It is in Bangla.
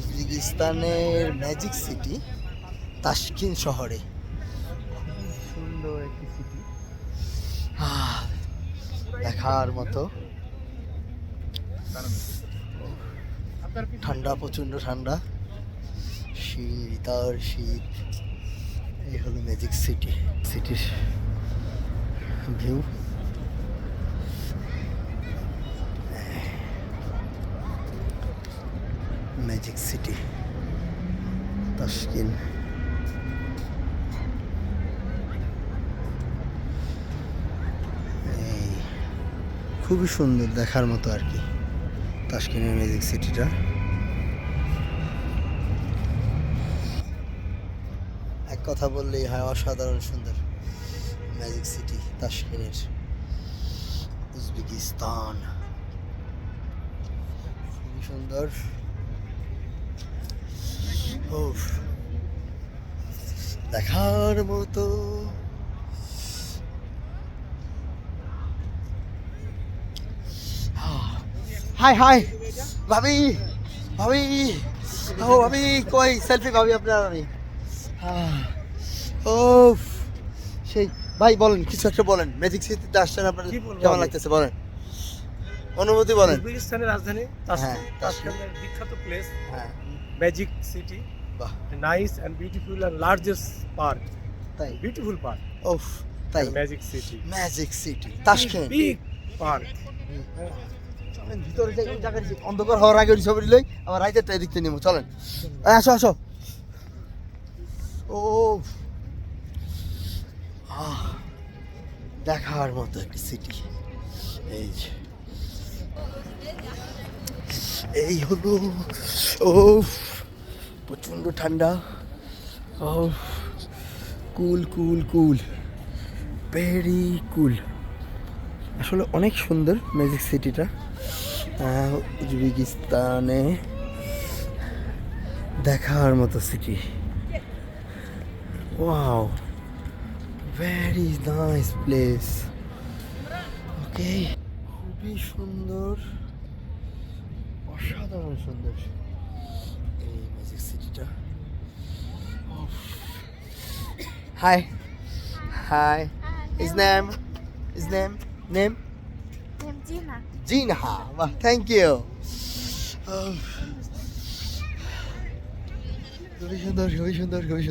উজবেকিস্তানের ম্যাজিক সিটি তাসকিন শহরে। সুন্দর একটি সিটি। দেখার মতো। ঠান্ডা, প্রচণ্ড ঠান্ডা। শীত আর শীত। এই হলো ম্যাজিক সিটি, সিটির ভিউ। ম্যাজিক সিটি তাসকিন এই, খুবই সুন্দর দেখার মতো আর কি তাসকিনের ম্যাজিক সিটিটা এক কথা বললেই হয়, অসাধারণ সুন্দর ম্যাজিক সিটি তাসকিনের উজবেকিস্তান। খুবই সুন্দর। উফ দেখার মতো। হাই হাই ভাবি ভাবি ও ভাবি কই সেলফি ভাবি আপনার আমি। ও সেই ভাই বলেন কিছু একটা বলেন। ম্যাজিক সিটিতে আসছেন আপনার কেমন লাগতেছে বলেন। অনুভূতি বলেন। রাজধানী হ্যাঁ, বিখ্যাত প্লেস হ্যাঁ। ম্যাজিক সিটি বাহ। Nice and beautiful and largest park তাই? বিউটিফুল পার্ক ওফ তাই। Magic city magic city Tashkent big park চলেন ভিতরে যাই ওই জায়গায় অন্ধকার হওয়ার আগে ওই ছবি লই আবার রাইতে টাই দেখতে নিব চলেন। আসো আসো। ও আহ, দেখার মতো একটি সিটি এই যে। এই হলো ও প্রচণ্ড ঠান্ডা। কুল কুল কুল। ভেরি কুল আসলে অনেক সুন্দর ম্যাজিক সিটিটা উজবেকিস্তানে দেখার মতো city wow very nice place okay খুবই সুন্দর। অসাধারণ সুন্দর। এই ম্যাজিক সিটিটা hi hi His name, his name, name? Em Gina. Jinha. Well, thank you. Oh. খুবই সুন্দর খুবই সুন্দর খুবই সুন্দর